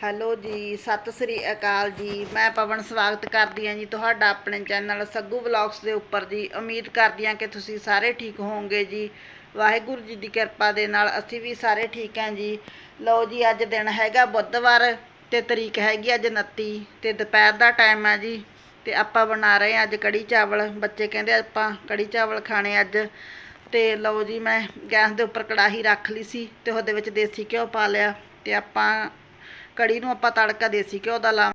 Hello ਜੀ, ਸਤਿ ਸ੍ਰੀ ਅਕਾਲ ਜੀ। ਮੈਂ ਪਵਨ ਸਵਾਗਤ ਕਰਦੀ ਹਾਂ ਜੀ ਤੁਹਾਡਾ ਆਪਣੇ ਚੈਨਲ ਸੱਗੂ ਵਲੌਗਸ ਦੇ ਉੱਪਰ ਜੀ। ਉਮੀਦ ਕਰਦੀ ਹਾਂ ਕਿ ਤੁਸੀਂ ਸਾਰੇ ਠੀਕ ਹੋਵੋਗੇ ਜੀ। ਵਾਹਿਗੁਰੂ ਜੀ ਦੀ ਕਿਰਪਾ ਦੇ ਨਾਲ ਅਸੀਂ ਵੀ ਸਾਰੇ ਠੀਕ ਹਾਂ ਜੀ। ਲਓ ਜੀ, ਅੱਜ ਦਿਨ ਹੈਗਾ ਬੁੱਧਵਾਰ ਤੇ ਤਰੀਕ ਹੈਗੀ ਅੱਜ 29 ਤੇ ਦੁਪਹਿਰ ਦਾ ਟਾਈਮ ਹੈ ਜੀ। ਤੇ ਆਪਾਂ ਬਣਾ ਰਹੇ ਹਾਂ ਅੱਜ ਕੜੀ ਚਾਵਲ। ਬੱਚੇ ਕਹਿੰਦੇ ਆਪਾਂ ਕੜੀ ਚਾਵਲ ਖਾਣੇ ਅੱਜ। ਤੇ ਲਓ ਜੀ, ਮੈਂ ਗੈਸ ਦੇ ਉੱਪਰ ਕੜਾਹੀ ਰੱਖ ਲਈ ਸੀ ਤੇ ਉਹਦੇ ਵਿੱਚ ਦੇਸੀ ਘਿਓ ਪਾ ਲਿਆ। ਤੇ ਆਪਾਂ ਕੜੀ ਨੂੰ ਆਪਾਂ ਤੜਕਾ ਦੇਸੀ ਘਿਓ ਦਾ ਲਾ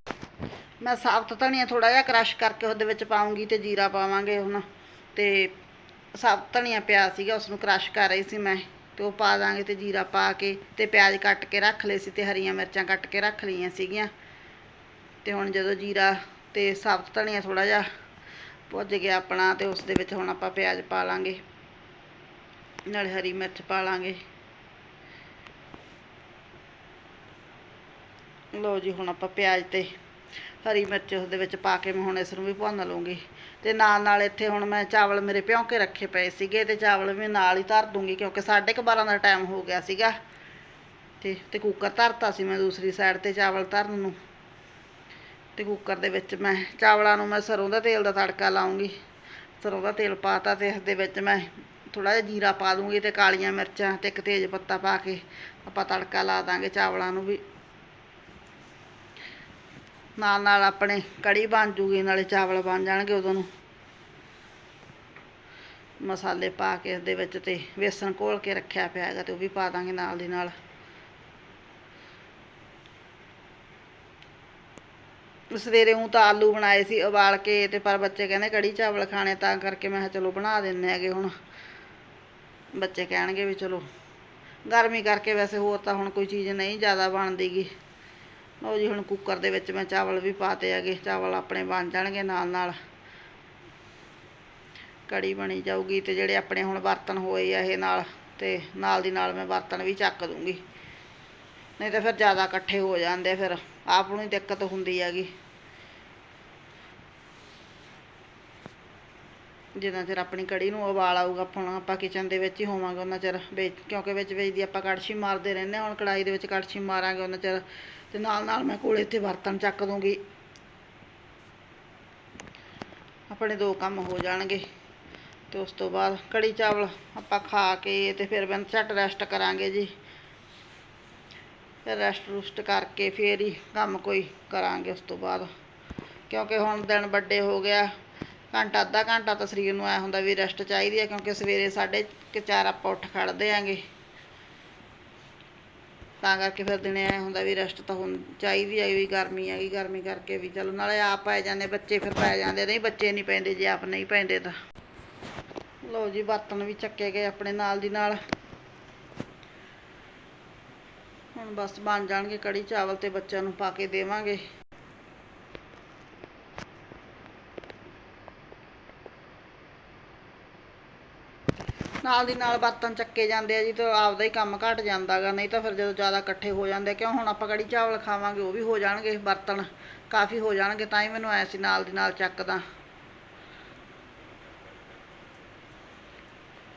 ਮੈਂ ਸਾਬਤ ਧਨੀਆ ਥੋੜਾ ਜਿਹਾ ਕ੍ਰਸ਼ ਕਰਕੇ ਉਹਦੇ ਵਿੱਚ ਪਾਉਂਗੀ ਤੇ ਜੀਰਾ ਪਾਵਾਂਗੇ ਹੁਣ। ਤੇ ਸਾਬਤ ਧਨੀਆ ਪਿਆ ਸੀਗਾ ਉਸ ਨੂੰ ਕ੍ਰਸ਼ ਕਰ ਰਹੀ ਸੀ ਮੈਂ। ਤੇ ਉਹ ਪਾ ਦਾਂਗੇ ਤੇ ਜੀਰਾ ਪਾ ਕੇ ਤੇ ਪਿਆਜ਼ ਕੱਟ ਕੇ ਰੱਖ ਲਏ ਸੀ ਤੇ ਹਰੀਆਂ ਮਿਰਚਾਂ ਕੱਟ ਕੇ ਰੱਖ ਲਈਆਂ ਸੀਗੀਆਂ। ਤੇ ਹੁਣ ਜਦੋਂ ਜੀਰਾ ਤੇ ਸਾਬਤ ਧਨੀਆ ਥੋੜਾ ਜਿਹਾ ਭੁੱਜ ਗਿਆ ਆਪਣਾ ਤੇ ਉਸ ਦੇ ਵਿੱਚ ਹੁਣ ਆਪਾਂ ਪਿਆਜ਼ ਪਾ ਲਾਂਗੇ। ਨਾਲੇ ਹਰੀ ਮਿਰਚ ਪਾ ਲਾਂਗੇ। ਲਓ ਜੀ, ਹੁਣ ਆਪਾਂ ਪਿਆਜ਼ ਤੇ ਹਰੀ ਮਿਰਚ ਉਹਦੇ ਵਿੱਚ ਪਾ ਕੇ ਮੈਂ ਹੁਣ ਇਸ ਨੂੰ ਵੀ ਭੁੰਨ ਲੂੰਗੀ ਤੇ ਨਾਲ ਨਾਲ ਇੱਥੇ ਹੁਣ ਮੈਂ ਚਾਵਲ ਮੇਰੇ ਭਿਉਂ ਕੇ ਰੱਖੇ ਪਏ ਸੀਗੇ ਤੇ ਚਾਵਲ ਵੀ ਨਾਲ ਹੀ ਧਰ ਦੂੰਗੀ ਕਿਉਂਕਿ 12:30 ਦਾ ਟਾਈਮ ਹੋ ਗਿਆ ਸੀਗਾ। ਤੇ ਤੇ ਕੁੱਕਰ ਧਰਤਾ ਸੀ ਮੈਂ ਦੂਸਰੀ ਸਾਈਡ ਤੇ ਚਾਵਲ ਧਰਨ ਨੂੰ। ਤੇ ਕੁੱਕਰ ਦੇ ਵਿੱਚ ਮੈਂ ਚਾਵਲਾਂ ਨੂੰ ਮੈਂ ਸਰੋਂ ਦਾ ਤੇਲ ਦਾ ਤੜਕਾ ਲਾਉਂਗੀ ਸਰੋਂ ਦਾ ਤੇਲ ਪਾਤਾ ਤੇ ਇਸ ਦੇ ਵਿੱਚ ਮੈਂ ਥੋੜਾ ਜਿਹਾ ਜੀਰਾ ਪਾ ਦੂੰਗੀ ਤੇ ਕਾਲੀਆਂ ਮਿਰਚਾਂ ਤੇ ਇੱਕ ਤੇਜ ਪੱਤਾ ਪਾ ਕੇ ਆਪਾਂ ਤੜਕਾ ਲਾ ਦਾਂਗੇ ਚਾਵਲਾਂ ਨੂੰ ਵੀ। ਨਾਲ ਨਾਲ ਆਪਣੇ ਕੜੀ ਬਣ ਜੂਗੀ, ਨਾਲੇ ਚਾਵਲ ਬਣ ਜਾਣਗੇ ਉਦੋਂ ਨੂੰ। ਮਸਾਲੇ ਪਾ ਕੇ ਉਹਦੇ ਵਿੱਚ ਤੇ ਵੇਸਣ ਘੋਲ ਕੇ ਰੱਖਿਆ ਪਿਆ ਹੈਗਾ ਤੇ ਉਹ ਵੀ ਪਾ ਦਾਂਗੇ ਨਾਲ ਦੀ ਨਾਲ। ਸਵੇਰੇ ਉਹ ਤਾਂ ਆਲੂ ਬਣਾਏ ਸੀ ਉਬਾਲ ਕੇ ਤੇ ਪਰ ਬੱਚੇ ਕਹਿੰਦੇ ਕੜੀ ਚਾਵਲ ਖਾਣੇ, ਤਾਂ ਕਰਕੇ ਮੈਂ ਕਿਹਾ ਚਲੋ ਬਣਾ ਦਿੰਨੇ ਹੈਗੇ ਹੁਣ। ਬੱਚੇ ਕਹਿਣਗੇ ਵੀ ਚਲੋ, ਗਰਮੀ ਕਰਕੇ ਵੈਸੇ ਹੋਰ ਤਾਂ ਹੁਣ ਕੋਈ ਚੀਜ਼ ਨਹੀਂ ਜ਼ਿਆਦਾ ਬਣਦੀਗੀ। ਲਓ ਜੀ ਹੁਣ ਕੁੱਕਰ ਦੇ ਵਿੱਚ ਮੈਂ ਚਾਵਲ ਵੀ ਪਾਤੇ ਹੈਗੇ, ਚਾਵਲ ਆਪਣੇ ਬਣ ਜਾਣਗੇ ਨਾਲ ਨਾਲ। ਕੜੀ ਬਣੀ ਜਾਊਗੀ ਤੇ ਜਿਹੜੇ ਆਪਣੇ ਹੁਣ ਬਰਤਨ ਹੋਏ ਆ ਇਹ ਨਾਲ, ਤੇ ਨਾਲ ਦੀ ਨਾਲ ਮੈਂ ਬਰਤਨ ਵੀ ਚੱਕ ਦੂੰਗੀ। ਨਹੀਂ ਤਾਂ ਫਿਰ ਜ਼ਿਆਦਾ ਇਕੱਠੇ ਹੋ ਜਾਂਦੇ ਫਿਰ, ਆਪ ਨੂੰ ਹੀ ਦਿੱਕਤ ਹੁੰਦੀ ਹੈਗੀ। ਜਿੰਨਾ ਚਿਰ ਆਪਣੀ ਕੜੀ ਨੂੰ ਉਬਾਲ ਆਊਗਾ ਹੁਣ ਆਪਾਂ ਕਿਚਨ ਦੇ ਵਿੱਚ ਹੀ ਹੋਵਾਂਗੇ ਉਹਨਾਂ ਚਿਰ ਵਿੱਚ ਕਿਉਂਕਿ ਵਿੱਚ ਵਿੱਚ ਦੀ ਆਪਾਂ ਕੜਛੀ ਮਾਰਦੇ ਰਹਿੰਦੇ ਹਾਂ, ਹੁਣ ਕੜਾਈ ਦੇ ਵਿੱਚ ਕੜਛੀ ਮਾਰਾਂਗੇ ਉਹਨਾਂ ਚਿਰ, ਤੇ ਨਾਲ ਨਾਲ ਮੈਂ ਕੋਲੇ 'ਤੇ ਬਰਤਨ ਚੱਕ ਦੂੰਗੀ। ਆਪਣੇ ਦੋ ਕੰਮ ਹੋ ਜਾਣਗੇ, ਤੇ ਉਸ ਤੋਂ ਬਾਅਦ ਕੜੀ ਚਾਵਲ ਆਪਾਂ ਖਾ ਕੇ ਤੇ ਫਿਰ ਬੰਦ ਝੱਟ ਰੈਸਟ ਕਰਾਂਗੇ ਜੀ। ਫਿਰ ਰੈਸਟ ਰੁਸਟ ਕਰਕੇ ਫੇਰ ਹੀ ਕੰਮ ਕੋਈ ਕਰਾਂਗੇ ਉਸ ਤੋਂ ਬਾਅਦ, ਕਿਉਂਕਿ ਹੁਣ ਦਿਨ ਵੱਡੇ ਹੋ ਗਿਆ ਘੰਟਾ, ਅੱਧਾ ਘੰਟਾ ਤਾਂ ਸਰੀਰ ਨੂੰ ਐ ਹੁੰਦਾ ਵੀ ਰੈਸਟ ਚਾਹੀਦੀ ਹੈ ਕਿਉਂਕਿ ਸਵੇਰੇ ਸਾਢੇ ਕੁ ਚਾਰ ਆਪਾਂ ਉੱਠ ਖੜਦੇ ਆਂਗੇ। ਤਾਂ ਕਰਕੇ ਫਿਰ ਦਿਨੇ ਐ ਹੁੰਦਾ ਵੀ ਰੈਸਟ ਤਾਂ ਹੁਣ ਚਾਹੀਦੀ ਹੈ ਵੀ ਗਰਮੀ ਹੈਗੀ ਗਰਮੀ ਕਰਕੇ ਵੀ ਚਲੋ ਨਾਲੇ ਆਪ ਪੈ ਜਾਂਦੇ, ਬੱਚੇ ਫਿਰ ਪੈ ਜਾਂਦੇ, ਨਹੀਂ ਬੱਚੇ ਨਹੀਂ ਪੈਂਦੇ ਜੇ ਆਪ ਨਹੀਂ ਪੈਂਦੇ ਤਾਂ। ਲਓ ਜੀ ਬਰਤਨ ਵੀ ਚੱਕੇ ਗਏ ਆਪਣੇ ਨਾਲ ਦੀ ਨਾਲ। ਹੁਣ ਬਸ ਬਣ ਜਾਣਗੇ ਕੜੀ ਚਾਵਲ ਤੇ ਬੱਚਿਆਂ ਨੂੰ ਪਾ ਕੇ ਦੇਵਾਂਗੇ। ਨਾਲ ਦੀ ਨਾਲ ਬਰਤਨ ਚੱਕੇ ਜਾਂਦੇ ਆ ਜੀ ਤੇ ਆਪਦਾ ਹੀ ਕੰਮ ਘਟ ਜਾਂਦਾਗਾ, ਨਹੀਂ ਤਾਂ ਫਿਰ ਜਦੋਂ ਜ਼ਿਆਦਾ ਇਕੱਠੇ ਹੋ ਜਾਂਦੇ ਕਿਉਂ ਹੁਣ ਆਪਾਂ ਕੜੀ ਚਾਵਲ ਖਾਵਾਂਗੇ, ਉਹ ਵੀ ਹੋ ਜਾਣਗੇ ਬਰਤਨ ਕਾਫੀ ਹੋ ਜਾਣਗੇ, ਤਾਂ ਹੀ ਮੈਨੂੰ ਐ ਸੀ ਨਾਲ ਦੀ ਨਾਲ ਚੱਕਦਾ।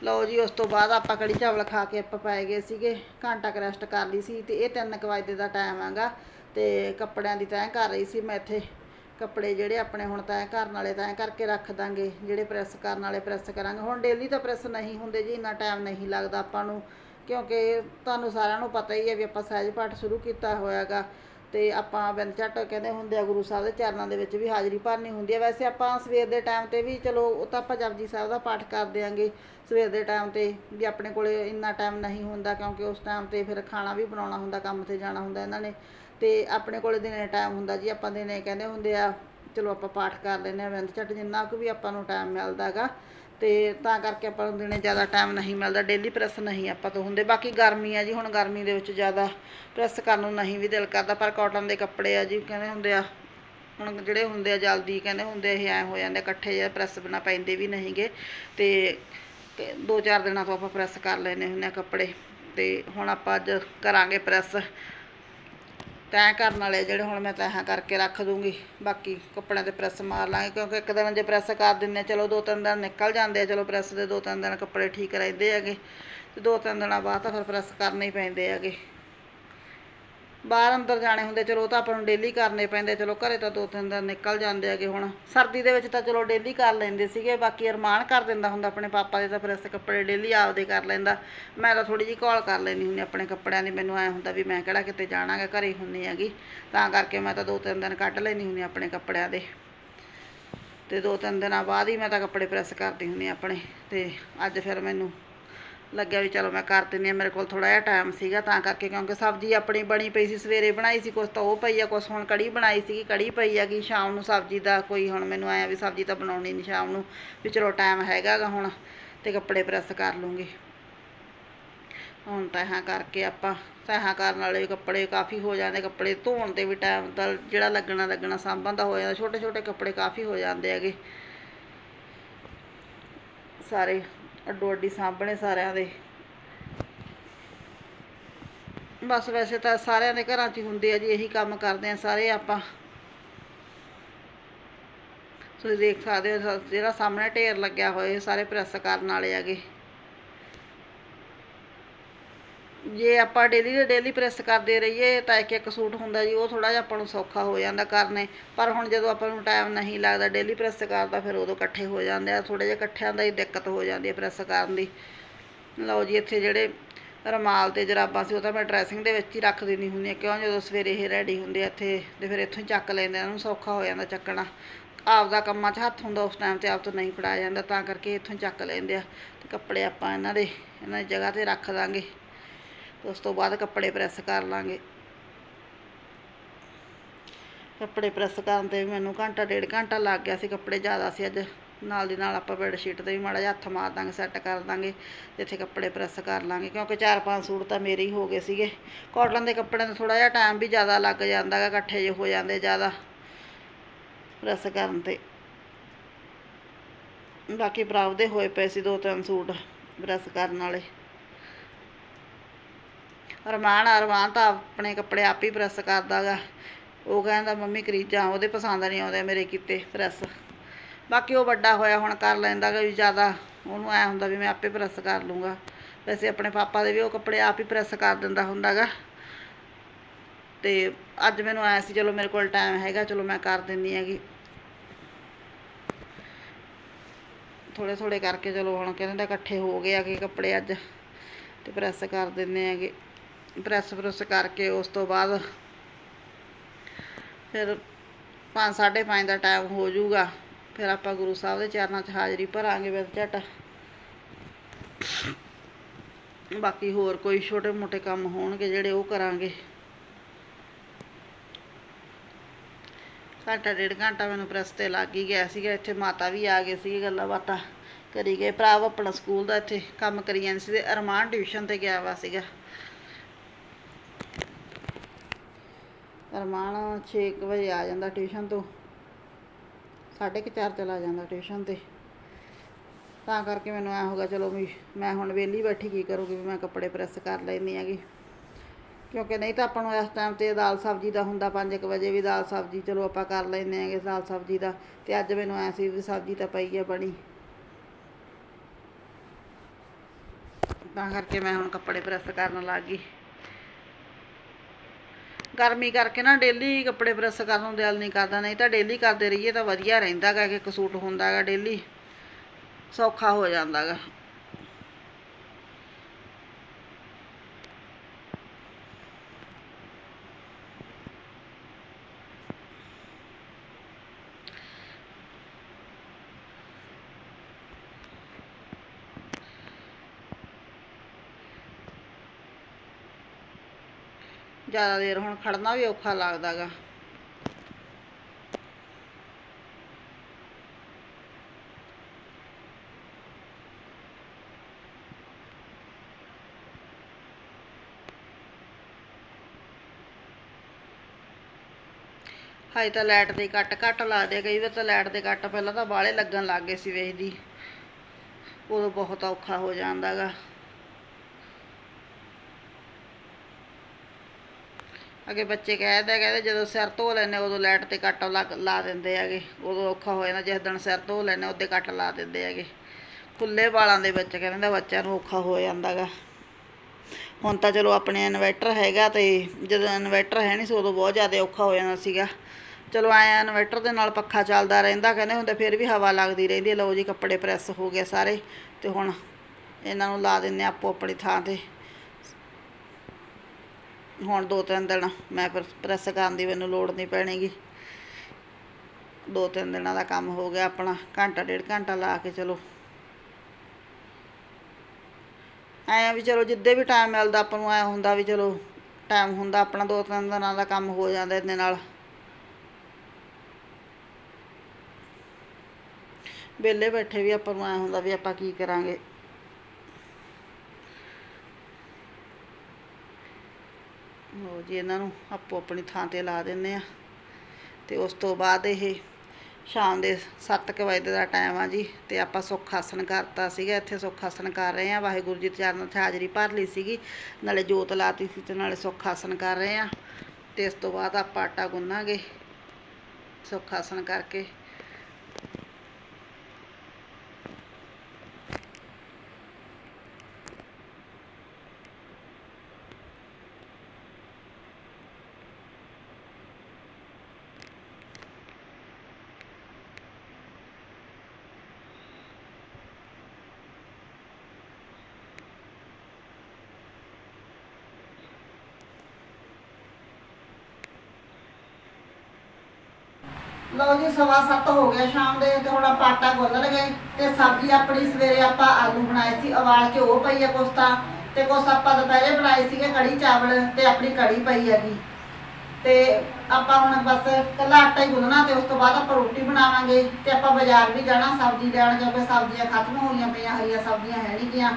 ਲਓ ਜੀ, ਉਸ ਤੋਂ ਬਾਅਦ ਆਪਾਂ ਕੜੀ ਚਾਵਲ ਖਾ ਕੇ ਆਪਾਂ ਪੈ ਗਏ ਸੀਗੇ, ਘੰਟਾ ਕੁ ਰੈਸਟ ਕਰ ਲਈ ਸੀ ਤੇ ਇਹ 3 ਕੁ ਵਜੇ ਦਾ ਟਾਈਮ ਹੈਗਾ ਤੇ ਕੱਪੜਿਆਂ ਦੀ ਤੈਅ ਕਰ ਰਹੀ ਸੀ ਮੈਂ ਇੱਥੇ। ਕੱਪੜੇ ਜਿਹੜੇ ਆਪਣੇ ਹੁਣ ਤੈਅ ਕਰਨ ਵਾਲੇ ਤੈਅ ਕਰਕੇ ਰੱਖ ਦਾਂਗੇ, ਜਿਹੜੇ ਪ੍ਰੈਸ ਕਰਨ ਵਾਲੇ ਪ੍ਰੈਸ ਕਰਾਂਗੇ। ਹੁਣ ਡੇਲੀ ਤਾਂ ਪ੍ਰੈਸ ਨਹੀਂ ਹੁੰਦੇ ਜੀ, ਇੰਨਾ ਟਾਈਮ ਨਹੀਂ ਲੱਗਦਾ ਆਪਾਂ ਨੂੰ। ਕਿਉਂਕਿ ਤੁਹਾਨੂੰ ਸਾਰਿਆਂ ਨੂੰ ਪਤਾ ਹੀ ਹੈ ਵੀ ਆਪਾਂ ਸਹਿਜ ਪਾਠ ਸ਼ੁਰੂ ਕੀਤਾ ਹੋਇਆਗਾ। ਤੇ ਆਪਾਂ ਬਿੰਦ ਝੱਟ ਕਹਿੰਦੇ ਹੁੰਦੇ ਆ ਗੁਰੂ ਸਾਹਿਬ ਦੇ ਚਰਨਾਂ ਦੇ ਵਿੱਚ ਵੀ ਹਾਜ਼ਰੀ ਭਰਨੀ ਹੁੰਦੀ ਹੈ ਵੈਸੇ ਆਪਾਂ ਸਵੇਰ ਦੇ ਟਾਈਮ ਤੇ ਵੀ ਚਲੋ ਉਹ ਤਾਂ ਆਪਾਂ ਜਪਜੀ ਸਾਹਿਬ ਦਾ ਪਾਠ ਕਰ ਦਿਆਂਗੇ। ਸਵੇਰ ਦੇ ਟਾਈਮ ਤੇ ਵੀ ਆਪਣੇ ਕੋਲੇ ਇੰਨਾ ਟਾਈਮ ਨਹੀਂ ਹੁੰਦਾ ਕਿਉਂਕਿ ਉਸ ਟਾਈਮ ਤੇ ਫਿਰ ਖਾਣਾ ਵੀ ਬਣਾਉਣਾ ਹੁੰਦਾ, ਕੰਮ ਤੇ ਜਾਣਾ ਹੁੰਦਾ ਇਹਨਾਂ ਨੇ। ਤੇ ਆਪਣੇ ਕੋਲੇ ਦਿਨੇ ਟਾਈਮ ਹੁੰਦਾ ਜੀ, ਆਪਾਂ ਦਿਨੇ ਕਹਿੰਦੇ ਹੁੰਦੇ ਆ, ਚਲੋ ਆਪਾਂ ਪਾਠ ਕਰ ਲੈਂਦੇ ਆ। ਬਿੰਦ ਝੱਟ ਜਿੰਨਾ ਕੁ ਵੀ ਆਪਾਂ ਨੂੰ ਟਾਈਮ ਮਿਲਦਾਗਾ ਤੇ ਤਾਂ ਕਰਕੇ ਆਪਾਂ ਨੂੰ ਦਿਨੇ ਜ਼ਿਆਦਾ ਟਾਈਮ ਨਹੀਂ ਮਿਲਦਾ ਡੇਲੀ ਪ੍ਰੈਸ ਨਹੀਂ ਆਪਾਂ ਤੋਂ ਹੁੰਦੇ। ਬਾਕੀ ਗਰਮੀ ਆ ਜੀ, ਹੁਣ ਗਰਮੀ ਦੇ ਵਿੱਚ ਜ਼ਿਆਦਾ ਪ੍ਰੈਸ ਕਰਨ ਨੂੰ ਨਹੀਂ ਵੀ ਦਿਲ ਕਰਦਾ, ਪਰ ਕਾਟਨ ਦੇ ਕੱਪੜੇ ਆ ਜੀ, ਕਹਿੰਦੇ ਹੁੰਦੇ ਆ, ਹੁਣ ਜਿਹੜੇ ਹੁੰਦੇ ਆ ਜਲਦੀ, ਕਹਿੰਦੇ ਹੁੰਦੇ ਇਹ ਐ ਹੋ ਜਾਂਦੇ ਇਕੱਠੇ ਜਿਹਾ ਪ੍ਰੈਸ ਬਿਨਾ ਪੈਂਦੇ ਵੀ ਨਹੀਂਗੇ ਤੇ ਤੇ ਦੋ ਚਾਰ ਦਿਨਾਂ ਤੋਂ ਆਪਾਂ ਪ੍ਰੈਸ ਕਰ ਲੈਨੇ ਹੁੰਦੇ ਆ ਕੱਪੜੇ। ਤੇ ਹੁਣ ਆਪਾਂ ਅੱਜ ਕਰਾਂਗੇ ਪ੍ਰੈਸ ਤੈਅ ਕਰਨ ਵਾਲੇ ਜਿਹੜੇ ਹੁਣ ਮੈਂ ਤੈਹਾਂ ਕਰਕੇ ਰੱਖ ਦੂੰਗੀ। ਬਾਕੀ ਕੱਪੜਿਆਂ ਤੇ ਪ੍ਰੈਸ ਮਾਰ ਲਾਂਗੇ ਕਿਉਂਕਿ ਇੱਕ ਦਿਨ ਜੇ ਪ੍ਰੈਸ ਕਰ ਦਿੰਨੇ ਚਲੋ ਦੋ ਤਿੰਨ ਦਿਨ ਨਿਕਲ ਜਾਂਦੇ ਆ, ਚਲੋ ਪ੍ਰੈਸ ਦੇ ਦੋ ਤਿੰਨ ਦਿਨ ਕੱਪੜੇ ਠੀਕ ਰਹਿੰਦੇ ਹੈਗੇ। ਤੇ ਦੋ ਤਿੰਨ ਦਿਨਾਂ ਬਾਅਦ ਤਾਂ ਫਿਰ ਪ੍ਰੈਸ ਕਰਨੇ ਹੀ ਪੈਂਦੇ ਹੈਗੇ। ਬਾਹਰ ਅੰਦਰ ਜਾਣੇ ਹੁੰਦੇ, ਚਲੋ ਉਹ ਤਾਂ ਆਪਾਂ ਨੂੰ ਡੇਲੀ ਕਰਨੇ ਪੈਂਦੇ, ਚਲੋ ਘਰੇ ਤਾਂ ਦੋ ਤਿੰਨ ਦਿਨ ਨਿਕਲ ਜਾਂਦੇ ਹੈਗੇ ਹੁਣ। ਸਰਦੀ ਦੇ ਵਿੱਚ ਤਾਂ ਚਲੋ ਡੇਲੀ ਕਰ ਲੈਂਦੇ ਸੀਗੇ, ਬਾਕੀ ਅਰਮਾਨ ਕਰ ਦਿੰਦਾ ਹੁੰਦਾ ਆਪਣੇ ਪਾਪਾ ਦੇ ਤਾਂ ਪ੍ਰੈਸ ਕੱਪੜੇ ਡੇਲੀ ਆਪਦੇ ਕਰ ਲੈਂਦਾ। ਮੈਂ ਤਾਂ ਥੋੜੀ ਜਿਹੀ ਕਾਲ ਕਰ ਲੈਂਦੀ ਹੁੰਦੀ ਆਪਣੇ ਕੱਪੜਿਆਂ ਦੀ, ਮੈਨੂੰ ਐ ਹੁੰਦਾ ਵੀ ਮੈਂ ਕਿਹੜਾ ਕਿਤੇ ਜਾਣਾਗਾ ਘਰੇ ਹੁੰਨੀ ਹੈਗੀ। ਤਾਂ ਕਰਕੇ ਮੈਂ ਤਾਂ ਦੋ ਤਿੰਨ ਦਿਨ ਕੱਢ ਲੈਂਦੀ ਹੁੰਦੀ ਆਪਣੇ ਕੱਪੜਿਆਂ ਦੇ। ਤੇ ਦੋ ਤਿੰਨ ਦਿਨਾਂ ਬਾਅਦ ਹੀ ਮੈਂ ਤਾਂ ਕੱਪੜੇ ਪ੍ਰੈਸ ਕਰਦੀ ਹੁੰਦੀ ਹਾਂ ਆਪਣੇ। ਤੇ ਅੱਜ ਫਿਰ ਮੈਨੂੰ ਲੱਗਿਆ ਵੀ ਚਲੋ ਮੈਂ ਕਰ ਦਿੰਦੀ ਹਾਂ, ਮੇਰੇ ਕੋਲ ਥੋੜਾ ਜਿਹਾ ਟਾਈਮ ਸੀਗਾ ਤਾਂ ਕਰਕੇ ਕਿਉਂਕਿ ਸਬਜ਼ੀ ਆਪਣੀ ਬਣੀ ਪਈ ਸੀ, ਸਵੇਰੇ ਬਣਾਈ ਸੀ ਕੁਛ ਤਾਂ ਉਹ ਪਈ ਆ, ਕੁਛ ਹੁਣ ਕੜੀ ਬਣਾਈ ਸੀਗੀ, ਕੜੀ ਪਈ ਆ ਕਿ ਸ਼ਾਮ ਨੂੰ ਸਬਜ਼ੀ ਦਾ ਕੋਈ ਹੁਣ ਮੈਨੂੰ ਆਇਆ ਵੀ ਸਬਜ਼ੀ ਤਾਂ ਬਣਾਉਣੀ ਨਹੀਂ ਸ਼ਾਮ ਨੂੰ ਵੀ ਚਲੋ ਟਾਈਮ ਹੈਗਾਗਾ ਹੁਣ ਤੇ ਕੱਪੜੇ ਪ੍ਰੈਸ ਕਰ ਲੂੰਗੀ। ਹੁਣ ਤਹਾਂ ਕਰਕੇ ਆਪਾਂ ਤਹਾਂ ਕਰਨ ਵਾਲੇ ਕੱਪੜੇ ਕਾਫੀ ਹੋ ਜਾਂਦੇ, ਕੱਪੜੇ ਧੋਣ ਤੇ ਵੀ ਟਾਈਮ ਤਾਂ ਜਿਹੜਾ ਲੱਗਣਾ ਲੱਗਣਾ ਸਾਂਭਣ ਦਾ ਹੋ ਜਾਂਦਾ ਛੋਟੇ ਛੋਟੇ ਕੱਪੜੇ ਕਾਫੀ ਹੋ ਜਾਂਦੇ ਹੈਗੇ। ਸਾਰੇ ਅੱਡੋ ਅੱਡੀ ਸਾਂਭਣੇ ਸਾਰਿਆਂ ਦੇ। ਬਸ ਵੈਸੇ ਤਾਂ ਸਾਰਿਆਂ ਦੇ ਘਰਾਂ 'ਚ ਹੀ ਹੁੰਦੇ ਆ ਜੀ, ਇਹੀ ਕੰਮ ਕਰਦੇ ਆ ਸਾਰੇ ਆਪਾਂ। ਤੁਸੀਂ ਦੇਖ ਸਕਦੇ ਹੋ, ਜਿਹੜਾ ਸਾਹਮਣੇ ਢੇਰ ਲੱਗਿਆ ਹੋਇਆ ਸਾਰੇ ਪ੍ਰੈਸ ਕਰਨ ਵਾਲੇ ਹੈਗੇ। ਜੇ ਆਪਾਂ ਡੇਲੀ ਦੇ ਡੇਲੀ ਪ੍ਰੈਸ ਕਰਦੇ ਰਹੀਏ ਤਾਂ ਇੱਕ ਇੱਕ ਸੂਟ ਹੁੰਦਾ ਜੀ, ਉਹ ਥੋੜਾ ਜਿਹਾ ਆਪਾਂ ਨੂੰ ਸੌਖਾ ਹੋ ਜਾਂਦਾ ਕਰਨੇ। ਪਰ ਹੁਣ ਜਦੋਂ ਆਪਾਂ ਨੂੰ ਟਾਈਮ ਨਹੀਂ ਲੱਗਦਾ ਡੇਲੀ ਪ੍ਰੈਸ ਕਰਦਾ ਫਿਰ ਉਦੋਂ ਇਕੱਠੇ ਹੋ ਜਾਂਦੇ ਆ ਥੋੜੇ ਜਿਹਾ ਇਕੱਠਿਆਂ ਦਾ ਹੀ ਦਿੱਕਤ ਹੋ ਜਾਂਦੀ ਹੈ ਪ੍ਰੈਸ ਕਰਨ ਦੀ। ਲਓ ਜੀ, ਇੱਥੇ ਜਿਹੜੇ ਰਮਾਲ ਤੇ ਜਰਾਬਾਂ ਸੀ, ਉਹ ਤਾਂ ਮੈਂ ਡਰੈਸਿੰਗ ਦੇ ਵਿੱਚ ਹੀ ਰੱਖ ਦਿੰਦੀ ਹੁੰਦੀ ਹਾਂ, ਕਿਉਂ ਜਦੋਂ ਸਵੇਰੇ ਇਹ ਰੈਡੀ ਹੁੰਦੇ ਆ ਇੱਥੇ ਤੇ ਫਿਰ ਇੱਥੋਂ ਹੀ ਚੱਕ ਲੈਂਦੇ ਆ ਨੂੰ ਸੌਖਾ ਹੋ ਜਾਂਦਾ ਚੱਕਣਾ। ਆਪਦਾ ਕੰਮਾਂ 'ਚ ਹੱਥ ਹੁੰਦਾ, ਉਸ ਟਾਈਮ ਤੇ ਆਪ ਤੋਂ ਨਹੀਂ ਫੜਾਇਆ ਜਾਂਦਾ, ਤਾਂ ਕਰਕੇ ਇੱਥੋਂ ਹੀ ਚੱਕ ਲੈਂਦੇ ਆ। ਤੇ ਕੱਪੜੇ ਆਪਾਂ ਇਹਨਾਂ ਦੇ, ਇਹਨਾਂ ਦੀ ਜਗ੍ਹਾ ਤੇ ਰੱਖ ਦਾਂਗੇ। ਤੇ ਉਸ ਤੋਂ ਬਾਅਦ ਕੱਪੜੇ ਪ੍ਰੈਸ ਕਰ ਲਾਂਗੇ। ਕੱਪੜੇ ਪ੍ਰੈਸ ਕਰਨ ਤੇ ਵੀ ਮੈਨੂੰ ਘੰਟਾ, ਡੇਢ ਘੰਟਾ ਲੱਗ ਗਿਆ ਸੀ ਕੱਪੜੇ ਜ਼ਿਆਦਾ ਸੀ ਅੱਜ। ਨਾਲ ਦੀ ਨਾਲ ਆਪਾਂ ਬੈੱਡ ਸ਼ੀਟ ਤੇ ਵੀ ਮਾੜਾ ਜਿਹਾ ਹੱਥ ਮਾਰ ਦਾਂਗੇ ਸੈੱਟ ਕਰ ਦਾਂਗੇ ਤੇ ਕੱਪੜੇ ਪ੍ਰੈਸ ਕਰ ਲਾਂਗੇ ਕਿਉਂਕਿ ਚਾਰ ਪੰਜ ਸੂਟ ਤਾਂ ਮੇਰੇ ਹੀ ਹੋ ਗਏ ਸੀਗੇ। ਕਾਟਨ ਦੇ ਕੱਪੜਿਆਂ ਦਾ ਥੋੜਾ ਜਿਹਾ ਟਾਈਮ ਵੀ ਜ਼ਿਆਦਾ ਲੱਗ ਜਾਂਦਾ ਗਾ ਇਕੱਠੇ ਜਿਹੇ ਹੋ ਜਾਂਦੇ ਜ਼ਿਆਦਾ ਪ੍ਰੈਸ ਕਰਨ ਤੇ। ਬਾਕੀ ਪ੍ਰਾਪ ਦੇ ਹੋਏ ਪਏ ਸੀ ਦੋ ਤਿੰਨ ਸੂਟ ਪ੍ਰੈਸ ਕਰਨ ਵਾਲੇ। ਅਰਮਾਨ ਅਰਮਾਨ ਤਾਂ ਆਪਣੇ ਕੱਪੜੇ ਆਪ ਹੀ ਪ੍ਰੈਸ ਕਰਦਾ ਗਾ ਉਹ ਕਹਿੰਦਾ, ਮੰਮੀ ਕਰੀਜਾਂ, ਉਹਦੇ ਪਸੰਦ ਨਹੀਂ ਆਉਂਦੇ ਮੇਰੇ ਕੀਤੇ ਪ੍ਰੈਸ ਬਾਕੀ ਉਹ ਵੱਡਾ ਹੋਇਆ, ਹੁਣ ਕਰ ਲੈਂਦਾ ਗਾ ਵੀ ਜ਼ਿਆਦਾ। ਉਹਨੂੰ ਐ ਹੁੰਦਾ ਵੀ ਮੈਂ ਆਪੇ ਪ੍ਰੈਸ ਕਰ ਲੂੰਗਾ। ਵੈਸੇ ਆਪਣੇ ਪਾਪਾ ਦੇ ਵੀ ਉਹ ਕੱਪੜੇ ਆਪ ਹੀ ਪ੍ਰੈਸ ਕਰ ਦਿੰਦਾ ਹੁੰਦਾ ਗਾ ਤੇ ਅੱਜ ਮੈਨੂੰ ਆਇਆ ਸੀ, ਚਲੋ ਮੇਰੇ ਕੋਲ ਟਾਈਮ ਹੈਗਾ, ਚਲੋ ਮੈਂ ਕਰ ਦਿੰਦੀ ਹੈਗੀ। ਥੋੜੇ ਥੋੜੇ ਕਰਕੇ ਚਲੋ ਹੁਣ ਕਹਿੰਦੇ ਇਕੱਠੇ ਹੋ ਗਏ ਆ ਕਿ ਕੱਪੜੇ ਅੱਜ। ਤੇ ਪ੍ਰੈਸ ਕਰ ਦਿੰਦੇ ਹੈਗੇ। ਪ੍ਰੈਸ ਪ੍ਰੈਸ ਕਰਕੇ ਉਸ ਤੋਂ ਬਾਅਦ ਫਿਰ ਪੰਜ, ਸਾਢੇ ਪੰਜ ਦਾ ਟਾਈਮ ਹੋ ਜਾਊਗਾ। ਫਿਰ ਆਪਾਂ ਗੁਰੂ ਸਾਹਿਬ ਦੇ ਚਰਨਾਂ 'ਚ ਹਾਜ਼ਰੀ ਭਰਾਂਗੇ ਵਿੱਚ ਝਟ। ਬਾਕੀ ਹੋਰ ਕੋਈ ਛੋਟੇ ਮੋਟੇ ਕੰਮ ਹੋਣਗੇ ਜਿਹੜੇ ਉਹ ਕਰਾਂਗੇ। ਘੰਟਾ, ਡੇਢ ਘੰਟਾ ਮੈਨੂੰ ਪ੍ਰੈਸ ਤੇ ਲੱਗ ਹੀ ਗਿਆ ਸੀਗਾ। ਇੱਥੇ ਮਾਤਾ ਵੀ ਆ ਗਏ ਸੀਗੇ ਗੱਲਾਂ ਬਾਤਾਂ ਕਰੀ ਗਏ। ਭਰਾ ਆਪਣਾ ਸਕੂਲ ਦਾ ਇੱਥੇ ਕੰਮ ਕਰੀ ਜਾਂਦੇ ਸੀ ਤੇ ਅਰਮਾਨ ਟਿਊਸ਼ਨ ਤੇ ਗਿਆ ਵਾ ਸੀਗਾ। ਅਰਮਾਨ 6 ਵਜੇ ਆ ਜਾਂਦਾ ਟਿਊਸ਼ਨ ਤੋਂ, ਸਾਢੇ ਕੁ ਚਾਰ ਚਲਾ ਜਾਂਦਾ ਟਿਊਸ਼ਨ ਤੇ। ਤਾਂ ਕਰਕੇ ਮੈਨੂੰ ਐ ਹੋਗਾ ਚਲੋ ਵੀ ਮੈਂ ਹੁਣ ਵਿਹਲੀ ਬੈਠੀ ਕੀ ਕਰੂੰਗੀ, ਵੀ ਮੈਂ ਕੱਪੜੇ ਪ੍ਰੈਸ ਕਰ ਲੈਂਦੀ ਹੈਗੀ। ਕਿਉਂਕਿ ਨਹੀਂ ਤਾਂ ਆਪਾਂ ਨੂੰ ਇਸ ਟਾਈਮ ਤੇ ਦਾਲ ਸਬਜ਼ੀ ਦਾ ਹੁੰਦਾ 5 ਵਜੇ ਵੀ ਦਾਲ ਸਬਜ਼ੀ, ਚਲੋ ਆਪਾਂ ਕਰ ਲੈਂਦੇ ਹੈਗੇ ਦਾਲ ਸਬਜ਼ੀ ਦਾ। ਤੇ ਅੱਜ ਮੈਨੂੰ ਐ ਸੀ ਵੀ ਸਬਜ਼ੀ ਤਾਂ ਪਈ ਹੈ ਬਣੀ। ਤਾਂ ਕਰਕੇ ਮੈਂ ਹੁਣ ਕੱਪੜੇ ਪ੍ਰੈਸ ਕਰਨ ਲੱਗ ਗਈ। ਗਰਮੀ ਕਰਕੇ ਨਾ ਡੇਲੀ ਕੱਪੜੇ ਪ੍ਰੈਸ ਕਰਨ ਨੂੰ ਦਿਲ ਨਹੀਂ ਕਰਦਾ, ਨਹੀਂ ਤਾਂ ਡੇਲੀ ਕਰਦੇ ਰਹੀਏ ਤਾਂ ਵਧੀਆ ਰਹਿੰਦਾ ਗਾ ਕਿ ਇੱਕ ਸੂਟ ਹੁੰਦਾ ਗਾ ਡੇਲੀ, ਸੌਖਾ ਹੋ ਜਾਂਦਾ ਗਾ ਜ਼ਿਆਦਾ ਦੇਰ ਹੁਣ ਖੜਨਾ ਵੀ ਔਖਾ ਲੱਗਦਾ ਗਾ ਹਾਈ ਤਾਂ ਲਾਈਟ ਦੇ ਕੱਟ ਘੱਟ ਲੱਗਦੇ ਕਈ ਵਾਰ ਤਾਂ ਲਾਈਟ ਦੇ ਕੱਟ ਪਹਿਲਾਂ ਤਾਂ ਬਾਹਲੇ ਲੱਗਣ ਲੱਗ ਗਏ ਸੀ ਵੇਖਦੀ। ਉਦੋਂ ਬਹੁਤ ਔਖਾ ਹੋ ਜਾਂਦਾ ਅੱਗੇ ਬੱਚੇ ਕਹਿੰਦੇ ਕਹਿੰਦੇ ਜਦੋਂ ਸਿਰ ਧੋ ਲੈਂਦੇ ਉਦੋਂ ਲਾਈਟ ਤੇ ਕੱਟ ਲੱਗ ਲਾ ਦਿੰਦੇ ਹੈਗੇ। ਉਦੋਂ ਔਖਾ ਹੋ ਜਾਂਦਾ, ਜਿਸ ਦਿਨ ਸਿਰ ਧੋ ਲੈਂਦੇ ਉਹਦੇ ਕੱਟ ਲਾ ਦਿੰਦੇ ਹੈਗੇ। ਖੁੱਲੇ ਵਾਲਾਂ ਦੇ ਵਿੱਚ ਕਹਿੰਦਾ ਬੱਚਿਆਂ ਨੂੰ ਔਖਾ ਹੋ ਜਾਂਦਾ ਗਾ। ਹੁਣ ਤਾਂ ਚਲੋ ਆਪਣੇ ਇਨਵਰਟਰ ਹੈਗਾ ਤੇ ਜਦੋਂ ਇਨਵਰਟਰ ਹੈ ਨਹੀਂ ਸੀ, ਉਦੋਂ ਬਹੁਤ ਜ਼ਿਆਦਾ ਔਖਾ ਹੋ ਜਾਂਦਾ ਸੀਗਾ। ਚਲੋ ਆਇਆ ਇਨਵਰਟਰ ਦੇ ਨਾਲ ਪੱਖਾ ਚੱਲਦਾ ਰਹਿੰਦਾ, ਕਹਿੰਦੇ ਹੁੰਦੇ ਫਿਰ ਵੀ ਹਵਾ ਲੱਗਦੀ ਰਹਿੰਦੀ ਲਓ ਜੀ, ਕੱਪੜੇ ਪ੍ਰੈਸ ਹੋ ਗਏ ਸਾਰੇ ਤੇ ਹੁਣ ਇਹਨਾਂ ਨੂੰ ਲਾ ਦਿੰਨੇ ਆਪੋ ਆਪਣੀ ਥਾਂ ਤੇ। ਹੁਣ ਦੋ ਤਿੰਨ ਦਿਨ ਮੈਂ ਫਿਰ ਪ੍ਰੈਸ ਕਰਨ ਦੀ ਮੈਨੂੰ ਲੋੜ ਨਹੀਂ ਪੈਣੀਗੀ। ਦੋ ਤਿੰਨ ਦਿਨਾਂ ਦਾ ਕੰਮ ਹੋ ਗਿਆ ਆਪਣਾ, ਘੰਟਾ ਡੇਢ ਘੰਟਾ ਲਾ ਕੇ ਚਲੋ। ਐਂ ਵੀ ਚਲੋ ਜਿੱਦੇ ਵੀ ਟਾਈਮ ਮਿਲਦਾ ਆਪਾਂ ਨੂੰ ਐ ਹੁੰਦਾ ਵੀ ਚਲੋ ਟਾਈਮ ਹੁੰਦਾ ਆਪਣਾ ਦੋ ਤਿੰਨ ਦਿਨਾਂ ਦਾ ਕੰਮ ਹੋ ਜਾਂਦਾ ਇਹਦੇ ਨਾਲ। ਵਿਹਲੇ ਬੈਠੇ ਵੀ ਆਪਾਂ ਨੂੰ ਐ ਹੁੰਦਾ ਵੀ ਆਪਾਂ ਕੀ ਕਰਾਂਗੇ। ਲਓ ਜੀ, ਇਹਨਾਂ ਨੂੰ ਆਪੋ ਆਪਣੀ ਥਾਂ ਤੇ ਲਾ ਦਿੰਨੇ ਆ ਤੇ ਉਸ ਤੋਂ ਬਾਅਦ ਇਹ ਸ਼ਾਮ ਦੇ 7 ਵਜੇ ਦਾ ਟਾਈਮ ਆ ਜੀ, ਤੇ ਆਪਾਂ ਸੁੱਖ ਆਸਣ ਕਰਤਾ ਸੀਗਾ, ਇੱਥੇ ਸੁੱਖ ਆਸਣ ਕਰ ਰਹੇ ਆ ਵਾਹਿਗੁਰੂ ਜੀ ਦੇ ਚਰਨਾਂ 'ਚ ਹਾਜ਼ਰੀ ਭਰ ਲਈ ਸੀਗੀ, ਨਾਲੇ ਜੋਤ ਲਾਤੀ ਸੀ ਤੇ ਨਾਲੇ ਸੁੱਖ ਆਸਣ ਕਰ ਰਹੇ ਆ ਤੇ ਇਸ ਤੋਂ ਬਾਅਦ ਆਪਾਂ ਆਟਾ ਗੁੰਨਾਂਗੇ, ਸੁੱਖ ਆਸਣ ਕਰਕੇ। ਲਓ ਜੀ, ਸਵਾ ਸੱਤ ਹੋ ਗਿਆ ਸ਼ਾਮ ਦੇ ਤੇ ਹੁਣ ਆਪਾਂ ਆਟਾ ਗੁੰਨ ਲਗੇ ਤੇ ਸਬਜ਼ੀ ਆਪਣੀ ਸਵੇਰੇ ਆਪਾਂ ਆਲੂ ਬਣਾਏ ਸੀ, ਉਬਾਲ ਕੇ ਉਹ ਪਈ ਆ ਕੁਛ ਤੇ ਕੁਛ ਆਪਾਂ ਦੁਪਹਿਰੇ ਬਣਾਏ ਸੀਗੇ ਕੜੀ ਚਾਵਲ ਤੇ ਆਪਣੀ ਕੜੀ ਪਈ ਹੈਗੀ। ਤੇ ਆਪਾਂ ਹੁਣ ਬਸ ਕੱਲਾ ਆਟਾ ਹੀ ਗੁੰਨਣਾ ਤੇ ਉਸ ਤੋਂ ਬਾਅਦ ਆਪਾਂ ਰੋਟੀ ਬਣਾਵਾਂਗੇ ਤੇ ਆਪਾਂ ਬਾਜ਼ਾਰ ਵੀ ਜਾਣਾ ਸਬਜ਼ੀ ਲੈਣ ਕਿਉਂਕਿ ਸਬਜ਼ੀਆਂ ਖਤਮ ਹੋਈਆਂ ਪਈਆਂ, ਹਰੀਆਂ ਸਬਜ਼ੀਆਂ ਹੈ ਨਹੀਂ ਗੀਆਂ।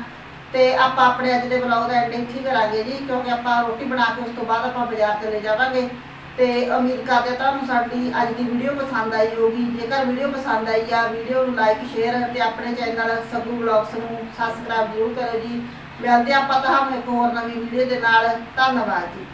ਤੇ ਆਪਾਂ ਆਪਣੇ ਅੱਜ ਦੇ ਬਲੌਗ ਦਾ ਐਂਡ ਇੱਥੇ ਕਰਾਂਗੇ ਜੀ, ਕਿਉਂਕਿ ਆਪਾਂ ਰੋਟੀ ਬਣਾ ਕੇ ਉਸ ਤੋਂ ਬਾਅਦ ਆਪਾਂ ਬਾਜ਼ਾਰ ਚਲੇ ਜਾਵਾਂਗੇ। ਤੇ ਉਮੀਦ ਕਰਦੇ ਹਾਂ ਤੁਹਾਨੂੰ ਸਾਡੀ ਅੱਜ ਦੀ ਵੀਡੀਓ ਪਸੰਦ ਆਈ ਹੋਗੀ ਜੇਕਰ ਵੀਡੀਓ ਪਸੰਦ ਆਈ ਆ ਵੀਡੀਓ ਨੂੰ ਲਾਈਕ ਸ਼ੇਅਰ ਤੇ ਆਪਣੇ ਚੈਨਲ ਸੱਗੂ ਬਲੌਗਸ ਨੂੰ ਸਬਸਕ੍ਰਾਈਬ ਜ਼ਰੂਰ ਕਰੋ ਜੀ। ਮਿਲਦੇ ਆਪਾਂ ਤੁਹਾਨੂੰ ਇੱਕ ਹੋਰ ਨਵੀਂ ਵੀਡੀਓ ਦੇ ਨਾਲ। ਧੰਨਵਾਦ ਜੀ।